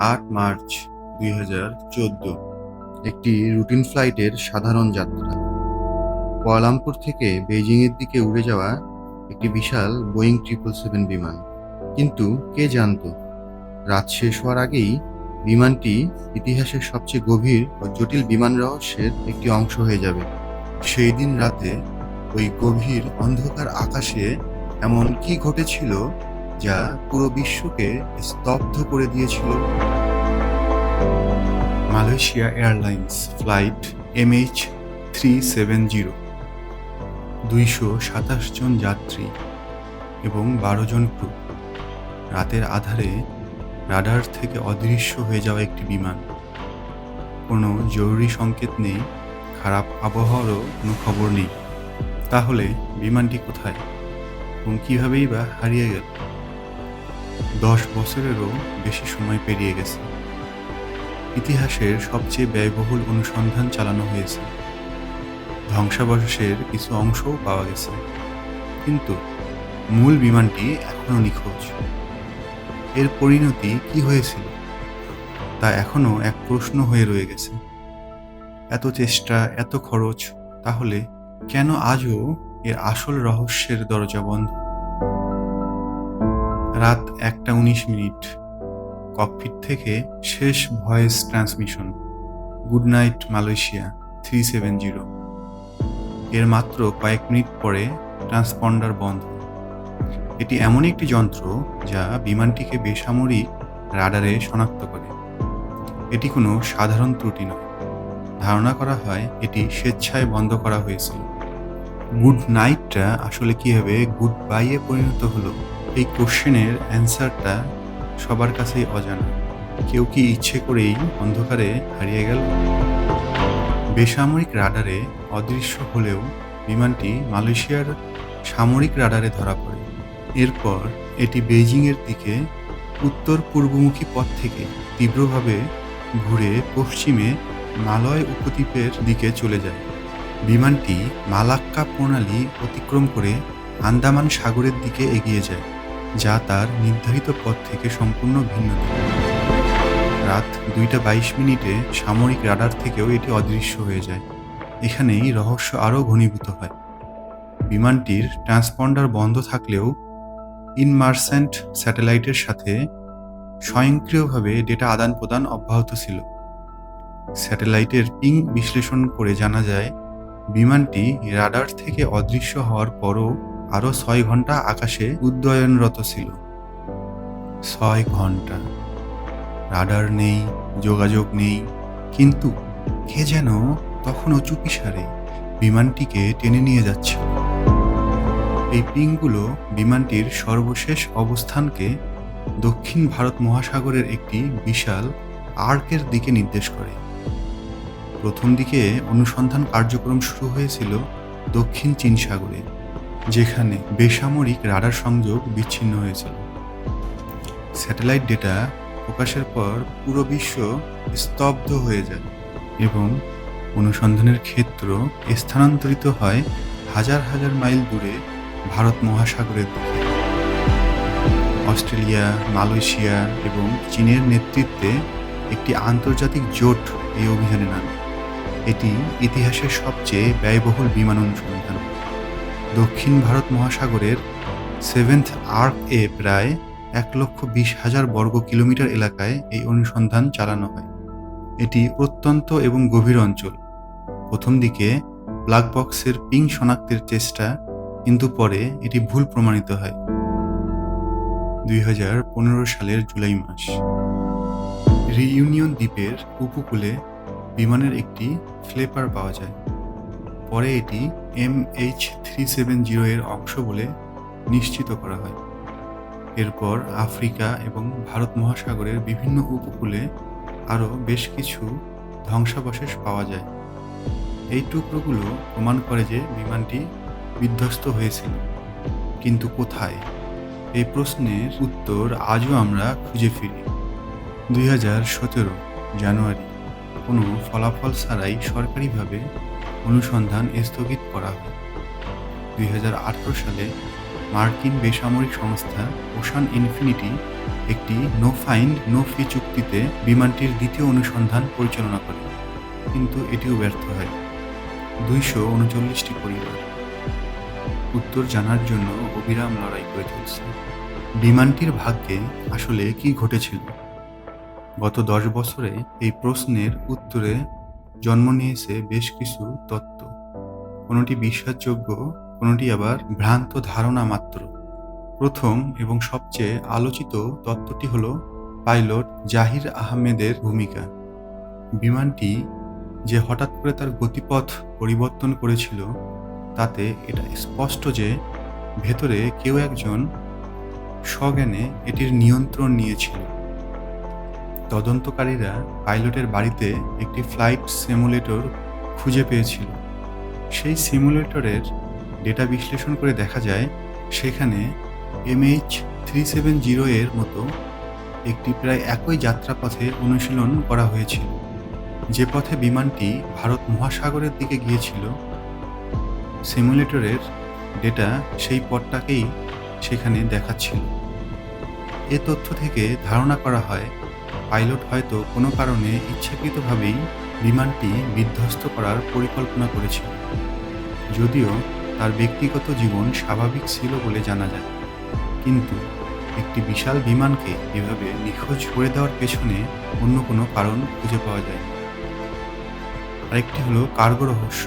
আট মার্চ দুই হাজার চোদ্দ। একটি রুটিন ফ্লাইটের সাধারণ যাত্রা। কুয়ালামপুর থেকে বেইজিংয়ের দিকে উড়ে যাওয়া একটি বিশাল বোয়িং ট্রিপল সেভেন বিমান। কিন্তু কে জানতো? রাত শেষ হওয়ার আগেই বিমানটি ইতিহাসের সবচেয়ে গভীর ও জটিল বিমান রহস্যের একটি অংশ হয়ে যাবে। সেই দিন রাতে ওই গভীর অন্ধকার আকাশে এমন কি ঘটেছিল যা পুরো বিশ্বকে স্তব্ধ করে দিয়েছিল। Malaysia airlines flight MH three seven zero দুইশো সাতাশ জন যাত্রী এবং বারো জন ক্রু। রাতের আধারে রাডার থেকে অদৃশ্য হয়ে যাওয়া একটি বিমান। কোনো জরুরি সংকেত নেই, খারাপ আবহাওয়ারও কোনো খবর নেই। তাহলে বিমানটি কোথায় এবং কীভাবেই বা হারিয়ে গেল? দশ বছরেরও বেশি সময় পেরিয়ে গেছে। ইতিহাসের সবচেয়ে ব্যয়বহুল অনুসন্ধান চালানো হয়েছে। ধ্বংসাবশেষের কিছু অংশও পাওয়া গেছে। কিন্তু মূল বিমানটি এখনও নিখোঁজ। এর পরিণতি কি হয়েছিল? তা এখনও এক প্রশ্ন হয়ে রয়ে গেছে। এত চেষ্টা, এত খরচ, তাহলে কেন আজও এর আসল রহস্যের দরজা বন্ধ? রাত একটা উনিশ মিনিট। ককপিট থেকে শেষ voice transmission. Good night, Malaysia, three seven zero. এর মাত্র কয়েক মিনিট পরে ট্রান্সপন্ডার বন্ধ। এটি এমন একটি যন্ত্র যা বিমানটিকে বেসামরিক রাডারে শনাক্ত করে। এটি কোনো সাধারণ ত্রুটি নয়। ধারণা করা হয় এটি স্বেচ্ছায় বন্ধ করা হয়েছিল গুড নাইটটা আসলে কীভাবে গুড বাইয়ে পরিণত হলো? এই কোশ্চেনের অ্যান্সারটা সবার কাছেই অজানা। কেউ কি ইচ্ছে করেই অন্ধকারে হারিয়ে গেল? বেসামরিক রাডারে অদৃশ্য হলেও বিমানটি মালয়েশিয়ার সামরিক রাডারে ধরা পড়ে। এরপর এটি বেইজিংয়ের দিকে উত্তর পূর্বমুখী পথ থেকে তীব্রভাবে ঘুরে পশ্চিমে মালয় উপদ্বীপের দিকে চলে যায়। বিমানটি মালাক্কা প্রণালী অতিক্রম করে আন্দামান সাগরের দিকে এগিয়ে যায়। যা তার নির্ধারিত পথ থেকে সম্পূর্ণ ভিন্ন রাত দুইটা বাইশ মিনিটে সামরিক রাডার থেকেও এটি অদৃশ্য হয়ে যায়। এখানেই রহস্য আরও ঘনীভূত হয়। বিমানটির ট্রান্সপন্ডার বন্ধ থাকলেও ইনমার্সেন্ট স্যাটেলাইটের সাথে স্বয়ংক্রিয়ভাবে ডেটা আদান প্রদান অব্যাহত ছিল। স্যাটেলাইটের পিং বিশ্লেষণ করে জানা যায়, বিমানটি রাডার থেকে অদৃশ্য হওয়ার পরও আরও ছয় ঘণ্টা আকাশে উদ্যয়নরত ছিল। ছয় ঘণ্টা। রাডার নেই, যোগাযোগ নেই, কিন্তু কে যেন তখনও চুপিসারে বিমানটিকে টেনে নিয়ে যাচ্ছে এই পিংগুলো বিমানটির সর্বশেষ অবস্থানকে দক্ষিণ ভারত মহাসাগরের একটি বিশাল আর্কের দিকে নির্দেশ করে। প্রথম দিকে অনুসন্ধান কার্যক্রম শুরু হয়েছিল দক্ষিণ চীন সাগরে। যেখানে বেসামরিক রাডার সংযোগ বিচ্ছিন্ন হয়েছিল। স্যাটেলাইট ডেটা প্রকাশের পর পুরো বিশ্ব স্তব্ধ হয়ে যায় এবং অনুসন্ধানের ক্ষেত্র স্থানান্তরিত হয় হাজার হাজার মাইল দূরে ভারত মহাসাগরের দিকে। অস্ট্রেলিয়া, মালয়েশিয়া এবং চীনের নেতৃত্বে একটি আন্তর্জাতিক জোট এই অভিযানে নামে। এটি ইতিহাসের সবচেয়ে ব্যয়বহুল বিমান অনুসন্ধান। দক্ষিণ ভারত মহাসাগরের সেভেন্থ আর্ক এ প্রায় এক লক্ষ বিশ হাজার বর্গ কিলোমিটার এলাকায় এই অনুসন্ধান চালানো হয়। এটি প্রত্যন্ত এবং গভীর অঞ্চল। প্রথম দিকে ব্ল্যাক বক্সের পিং শনাক্তের চেষ্টা, কিন্তু পরে এটি ভুল প্রমাণিত হয়। দুই হাজার পনেরো সালের জুলাই মাস। রিইউনিয়ন দ্বীপের উপকূলে বিমানের একটি ফ্লেপার পাওয়া যায়। পরে এটি M H three seven zero এর অংশ বলে নিশ্চিত করা হয়। এরপর আফ্রিকা এবং ভারত মহাসাগরের বিভিন্ন উপকূলে আরও বেশ কিছু ধ্বংসাবশেষ পাওয়া যায়। এই টুকরোগুলো প্রমাণ করে যে বিমানটি বিধ্বস্ত হয়েছিল। কিন্তু কোথায়? এই প্রশ্নের উত্তর আজও আমরা খুঁজে ফিরি। দুই হাজার সতেরো জানুয়ারি, কোনো ফলাফল ছাড়াই সরকারিভাবে অনুসন্ধান স্থগিত করা হয়। দুই সালে মার্কিন বেসামরিক সংস্থা ওশান ইনফিনিটি একটি নো ফাইন্ড, নো ফি চুক্তিতে বিমানটির দ্বিতীয় অনুসন্ধান পরিচালনা করে। কিন্তু এটিও ব্যর্থ হয়। দুইশো উনচল্লিশটি পরিবার। উত্তর জানার জন্য অবিরাম লড়াই করে চলছে। বিমানটির ভাগ্যে আসলে কি ঘটেছিল? গত দশ বছরে এই প্রশ্নের উত্তরে জন্ম নিয়েছে বেশ কিছু তত্ত্ব। কোনোটি বিশ্বাসযোগ্য, কোনোটি আবার ভ্রান্ত ধারণা মাত্র। প্রথম এবং সবচেয়ে আলোচিত তত্ত্বটি হল পাইলট জাহির আহমেদের ভূমিকা। বিমানটি যে হঠাৎ করে তার গতিপথ পরিবর্তন করেছিল, তাতে এটা স্পষ্ট যে ভেতরে কেউ একজন সজ্ঞানে এটির নিয়ন্ত্রণ নিয়েছিল। তদন্তকারীরা পাইলটের বাড়িতে একটি ফ্লাইট সিমুলেটর খুঁজে পেয়েছিল। সেই সিমুলেটরের ডেটা বিশ্লেষণ করে দেখা যায়, সেখানে এমএইচ থ্রি সেভেন জিরো এর মতো একটি প্রায় একই যাত্রাপথে অনুশীলন করা হয়েছিল, যে পথে বিমানটি ভারত মহাসাগরের দিকে গিয়েছিল। সিমুলেটরের ডেটা সেই পথটাকেই সেখানে দেখাচ্ছিল। এ তথ্য থেকে ধারণা করা হয় পাইলট হয়তো কোনো কারণে ইচ্ছাকৃতভাবেই বিমানটি বিধ্বস্ত করার পরিকল্পনা করেছিল। যদিও তার ব্যক্তিগত জীবন স্বাভাবিক ছিল বলে জানা যায়। কিন্তু একটি বিশাল বিমানকে এভাবে নিখোঁজ করে দেওয়ার পেছনে অন্য কোনো কারণ খুঁজে পাওয়া যায় আরেকটি হলো কার্গো রহস্য।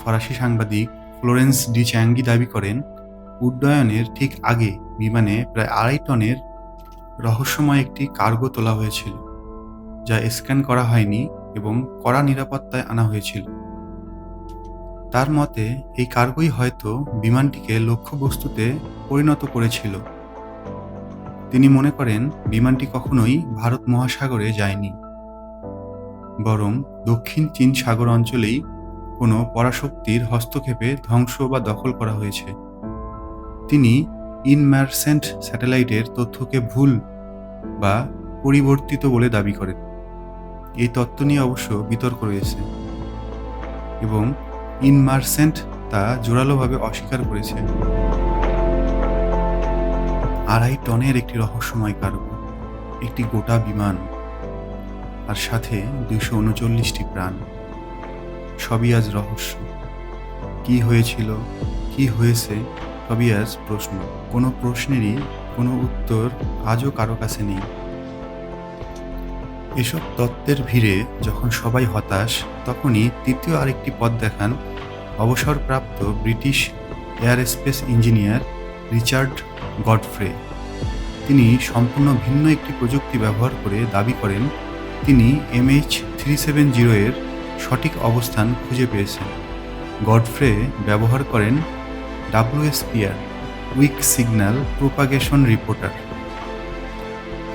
ফরাসি সাংবাদিক ফ্লোরেন্স ডি চ্যাঙ্গি দাবি করেন, উড্ডয়নের ঠিক আগে বিমানে প্রায় আড়াই টনের রহস্যময় একটি কার্গো তোলা হয়েছিল, যা স্ক্যান করা হয়নি এবং কড়া নিরাপত্তায় আনা হয়েছিল। তার মতে, এই কার্গোই হয়তো বিমানটিকে লক্ষ্যবস্তুতে পরিণত করেছিল। তিনি মনে করেন, বিমানটি কখনোই ভারত মহাসাগরে যায়নি। বরং দক্ষিণ চীন সাগর অঞ্চলেই কোনো পরাশক্তির হস্তক্ষেপে ধ্বংস বা দখল করা হয়েছে। তিনি ইনমার্সেন্ট স্যাটেলাইটের তথ্যকে ভুল বা পরিবর্তিত বলে দাবি করেন। এই তত্ত্ব নিয়ে অবশ্য বিতর্ক রয়েছে এবং ইনমার্সেন্ট তা জোরালোভাবে অস্বীকার করেছে। আড়াই টনের একটি রহস্যময় কার্গো একটি গোটা বিমান, আর সাথে দুইশো উনচল্লিশটি প্রাণ। সবই আজ রহস্য। কি হয়েছিল, কি হয়েছে আজ প্রশ্ন, কোনো প্রশ্নেরই কোনো উত্তর আজও কারও কাছে নেই। এসব তত্ত্বের ভিড়ে যখন সবাই হতাশ, তখনই তৃতীয় আরেকটি পথ দেখান অবসরপ্রাপ্ত British airspace engineer Richard Godfrey. তিনি সম্পূর্ণ ভিন্ন একটি প্রযুক্তি ব্যবহার করে দাবি করেন, তিনি এমএইচ থ্রি সেভেন জিরো এর সঠিক অবস্থান খুঁজে পেয়েছেন। গডফ্রে ব্যবহার করেন WSPR, weak signal propagation reporter.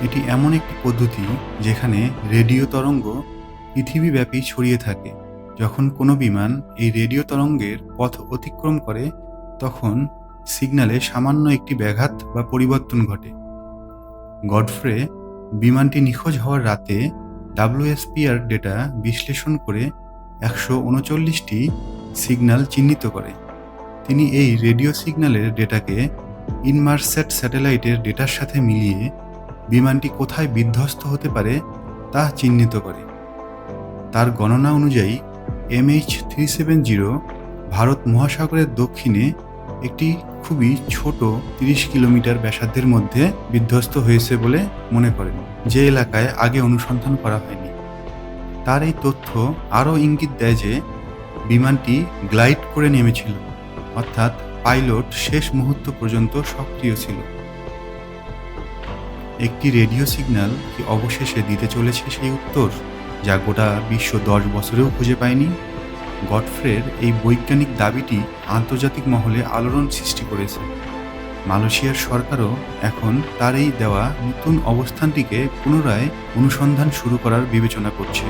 এটি এমন একটি পদ্ধতি যেখানে রেডিও তরঙ্গ পৃথিবীব্যাপী ছড়িয়ে থাকে। যখন কোনো বিমান এই রেডিও তরঙ্গের পথ অতিক্রম করে, তখন সিগন্যালে সামান্য একটি ব্যাঘাত বা পরিবর্তন ঘটে। গডফ্রে বিমানটি নিখোঁজ হওয়ার রাতে ডাব্লিউএসপিআর ডেটা বিশ্লেষণ করে একশো উনচল্লিশটি সিগন্যাল চিহ্নিত করে। তিনি এই রেডিও সিগন্যালের ডেটাকে ইনমার্সেট স্যাটেলাইটের ডেটার সাথে মিলিয়ে বিমানটি কোথায় বিধ্বস্ত হতে পারে তা চিহ্নিত করে। তার গণনা অনুযায়ী, MH three seven zero Bharat মহাসাগরের দক্ষিণে একটি খুবই ছোট তিরিশ কিলোমিটার ব্যাসার্ধের মধ্যে বিধ্বস্ত হয়েছে বলে মনে করেন, যে এলাকায় আগে অনুসন্ধান করা হয়নি। তার এই তথ্য আরও ইঙ্গিত দেয় যে, বিমানটি গ্লাইড করে নেমেছিল। অর্থাৎ পাইলট শেষ মুহূর্ত পর্যন্ত সক্রিয় ছিল। একটি রেডিও সিগন্যাল কি অবশেষে দিতে চলেছে সেই উত্তর, যা গোটা বিশ্ব দশ বছরেও খুঁজে পায়নি? গডফ্রের এই বৈজ্ঞানিক দাবিটি আন্তর্জাতিক মহলে আলোড়ন সৃষ্টি করেছে। মালয়েশিয়ার সরকারও এখন তার এই দেওয়া নতুন অবস্থানটিকে পুনরায় অনুসন্ধান শুরু করার বিবেচনা করছে।